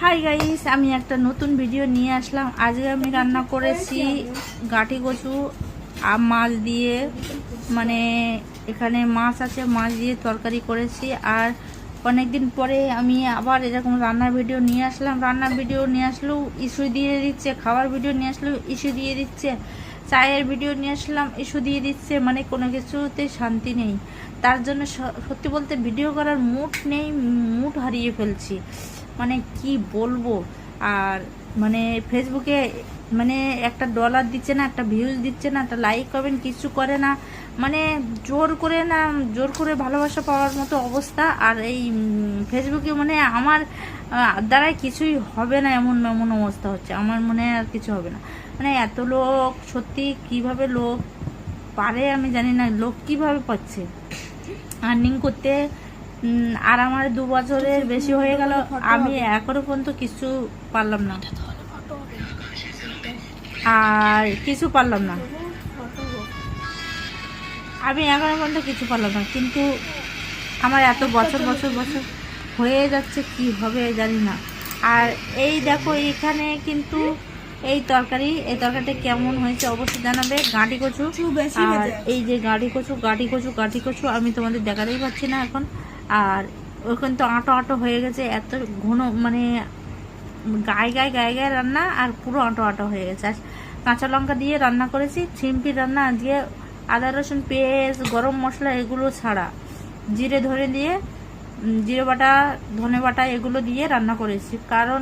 Hi guys আমি একটা নতুন ভিডিও নিয়ে আসলাম। আজকে আমি রান্না করেছি গাঠি কচু আর মাছ দিয়ে। মানে এখানে মাছ আছে, মাছ দিয়ে তরকারি করেছি। আর অনেকদিন পরে আমি আবার এরকম রান্নার ভিডিও নিয়ে আসলাম। রান্নার ভিডিও নিয়ে আসলেও ইস্যু দিয়ে দিচ্ছে, খাওয়ার ভিডিও নিয়ে আসলেও ইস্যু দিয়ে দিচ্ছে, চায়ের ভিডিও নিয়ে আসলাম, ইস্যু দিয়ে দিচ্ছে মানে কোনো কিছুতে শান্তি নেই। তার জন্য সত্যি বলতে ভিডিও করার মুড নেই মুড হারিয়ে ফেলছি। মানে কি বলব? আর মানে ফেসবুকে মানে একটা ডলার দিচ্ছে না, একটা ভিউজ দিচ্ছে না, একটা লাইক করবেন কিছু করে না। মানে জোর করে না, জোর করে ভালোবাসা পাওয়ার মতো অবস্থা। আর এই ফেসবুকে মানে আমার দ্বারাই কিছুই হবে না এমন এমন অবস্থা হচ্ছে। আমার মনে আর কিছু হবে না। মানে এত লোক, সত্যি কীভাবে লোক পারে আমি জানি না। লোক কীভাবে পাচ্ছে? আর্নিং করতে আর আমার দু বছরের বেশি হয়ে গেল আমি এখনও পর্যন্ত কিছু পারলাম না। আর কিছু পারলাম না। আমি এখনও পর্যন্ত কিছু পারলাম না কিন্তু আমার এত বছর বছর বছর হয়ে যাচ্ছে কি হবে জানি না। আর এই দেখো এখানে কিন্তু এই তরকারি এই তরকারিটা কেমন হয়েছে অবশ্যই জানাবে গাঁটি কচু। বেশি আর। এই যে গাঁটি কচু গাড়ি কচু গাঁটি কচু আমি তোমাদের দেখাতেই পাচ্ছি না এখন। আর ওখানে তো আটো আঁটো হয়ে গেছে, এত ঘন মানে গায়ে গায়ে গায়ে গায়ে রান্না আর পুরো আঁটো আটো হয়ে গেছে। আর কাঁচা লঙ্কা দিয়ে রান্না করেছি সিম্পি রান্না দিয়ে আদা, রসুন, পেঁয়াজ, গরম মশলা এগুলো ছাড়া। জিরে ধরে দিয়ে জিরে বাটা, ধনে বাটা এগুলো দিয়ে রান্না করেছি। কারণ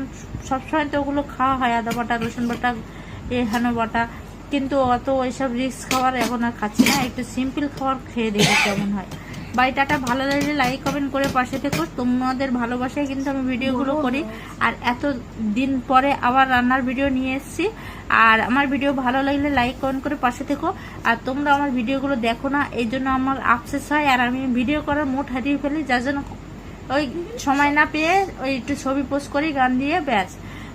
সবসময় তো ওগুলো খাওয়া হয়, আদা বাটা, রসুন বাটা এখানো বাটা। কিন্তু অত ওইসব রিস্ক খাবার এখন আর খাচ্ছি না, একটু সিম্পল খাবার খেয়ে দেখি কেমন হয়। বাড়িটাটা ভালো লাগলে লাইক কমেন্ট করে পাশে থেকো। তোমাদের ভালোবাসায় কিন্তু আমি ভিডিওগুলো করি। আর এত দিন পরে আবার রান্নার ভিডিও নিয়ে এসেছি। আর আমার ভিডিও ভালো লাগলে লাইক কমেন্ট করে পাশে থেকো। আর তোমরা আমার ভিডিওগুলো দেখো না এই জন্য আমার আফসেস হয়। আর আমি ভিডিও করার মোট হারিয়ে ফেলি যার জন্য ওই সময় না পেয়ে ওই একটু ছবি পোস্ট করি গান দিয়ে ব্যাস।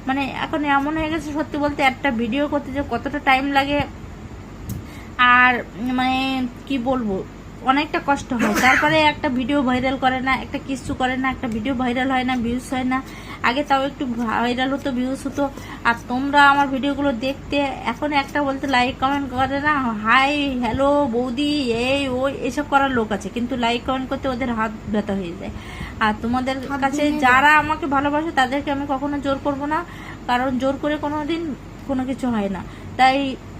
মানে এখন এমন হয়ে গেছে সত্যি বলতে একটা ভিডিও করতে যে কতটা টাইম লাগে। আর মানে কি বলব? অনেকটা কষ্ট হয়। তারপরে একটা ভিডিও ভাইরাল করে না একটা কিছু করে না একটা ভিডিও ভাইরাল হয় না ভিউজ হয় না। আগে তাও একটু ভাইরাল হতো ভিউজ হতো। আর তোমরা আমার ভিডিওগুলো দেখতে এখন একটা বলতে লাইক কমেন্ট করে না হাই হ্যালো বৌদি এই ওই এসব করার লোক আছে। কিন্তু লাইক কমেন্ট করতে ওদের হাত ব্যথা হয়ে যায়। আর তোমাদের কাছে যারা আমাকে ভালোবাসে তাদেরকে আমি কখনো জোর করব না। কারণ জোর করে কোনো দিন কোনো কিছু হয় না। তাই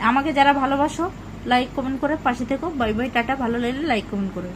আমাকে যারা ভালোবাসো লাইক কমেন্ট করে পাশে থেকো। বাই বাই টাটা ভালো লাগলে লাইক কমেন্ট করো।